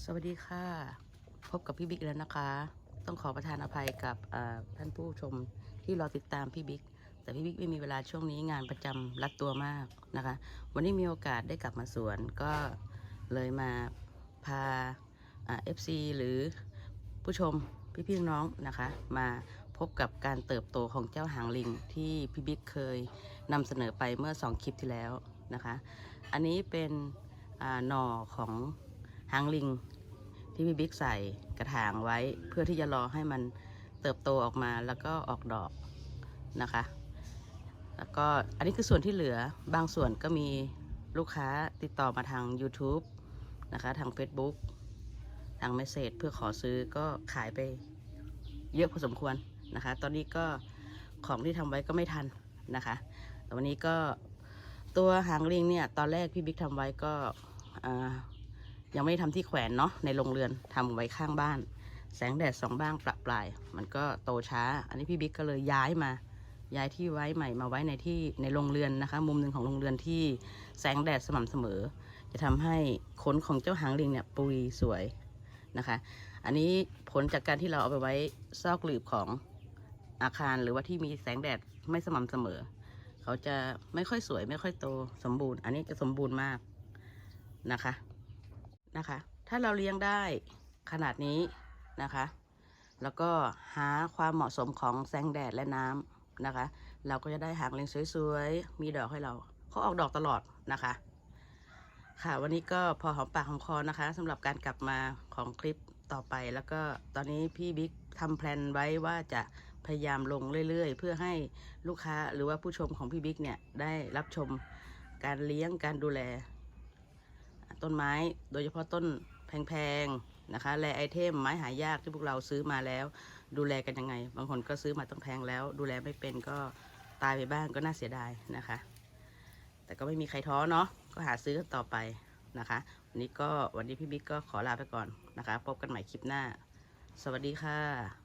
สวัสดีค่ะ พบกับพี่บิ๊กแล้วนะคะ ต้องขอประทานอภัยกับท่านผู้ชมที่รอติดตามพี่บิ๊กแต่พี่บิ๊กไม่มีเวลาช่วงนี้งานประจำรัดตัวมากนะคะ วันนี้มีโอกาสได้กลับมาสวนก็เลยมาพาเอฟซีหรือผู้ชมพี่ๆน้องนะคะ มาพบกับการเติบโตของเจ้าหางลิงที่พี่บิ๊กเคยนำเสนอไปเมื่อสองคลิปที่แล้วนะคะ อันนี้เป็นหน่อของ หางลิงที่พี่บิ๊กใส่กระถางไว้ เพื่อที่จะรอให้มันเติบโตออกมาแล้วก็ออกดอกนะคะ แล้วก็อันนี้คือส่วนที่เหลือบางส่วนก็มีลูกค้าติดต่อมาทาง YouTube นะคะ ทาง Facebook ทางเมสเซจเพื่อขอซื้อก็ขายไปเยอะพอสมควรนะคะ ตอนนี้ก็ของที่ทำไว้ก็ไม่ทันนะคะแต่วันนี้ก็ตัวหางลิงเนี่ย ตอนแรกพี่บิ๊กทำไว้ก็อ่า ยังไม่ได้ทำที่แขวนเนาะในโรงเรือนทำไว้ข้างบ้าน แสงแดดสองบ้างประปราย มันก็โตช้า อันนี้พี่บิ๊กก็เลยย้ายมา ย้ายที่ไว้ใหม่มาไว้ในที่ในโรงเรือนนะคะ มุมหนึ่งของโรงเรือนที่แสงแดดสม่ำเสมอ จะทำให้ขนของเจ้าหางลิงเนี่ยปุยสวยนะคะ อันนี้ผลจากการที่เราเอาไปไว้ซอกหลืบของอาคารหรือว่าที่มีแสงแดดไม่สม่ำเสมอ เขาจะไม่ค่อยสวยไม่ค่อยโตสมบูรณ์ อันนี้จะสมบูรณ์มากนะคะ นะคะ ถ้าเราเลี้ยงได้ขนาดนี้นะคะ แล้วก็หาความเหมาะสมของแสงแดดและน้ำนะคะ เราก็จะได้หางเล็งสวยๆ มีดอกให้เราเขาออกดอกตลอดนะคะ ค่ะวันนี้ก็พอหอมปากหอมคอนะคะสำหรับการกลับมาของคลิปต่อไปแล้วก็ตอนนี้พี่บิ๊กทำแพลนไว้ว่าจะพยายามลงเรื่อย ๆ เพื่อให้ลูกค้าหรือว่าผู้ชมของพี่บิ๊กเนี่ยได้รับชมการเลี้ยงการดูแล ต้นไม้ โดยเฉพาะต้นแพงๆนะคะแลไอเทมไม้หายากที่พวกเราซื้อมาแล้ว ดูแลกันยังไง บางคนก็ซื้อมาต้องแพงแล้ว ดูแลไม่เป็นก็ตายไปบ้างก็น่าเสียดายนะคะ แต่ก็ไม่มีใครท้อเนาะก็หาซื้อกันต่อไปนะคะ วันนี้ก็วันนี้พี่บิ๊กก็ขอลาไปก่อนนะคะ พบกันใหม่คลิปหน้า สวัสดีค่ะ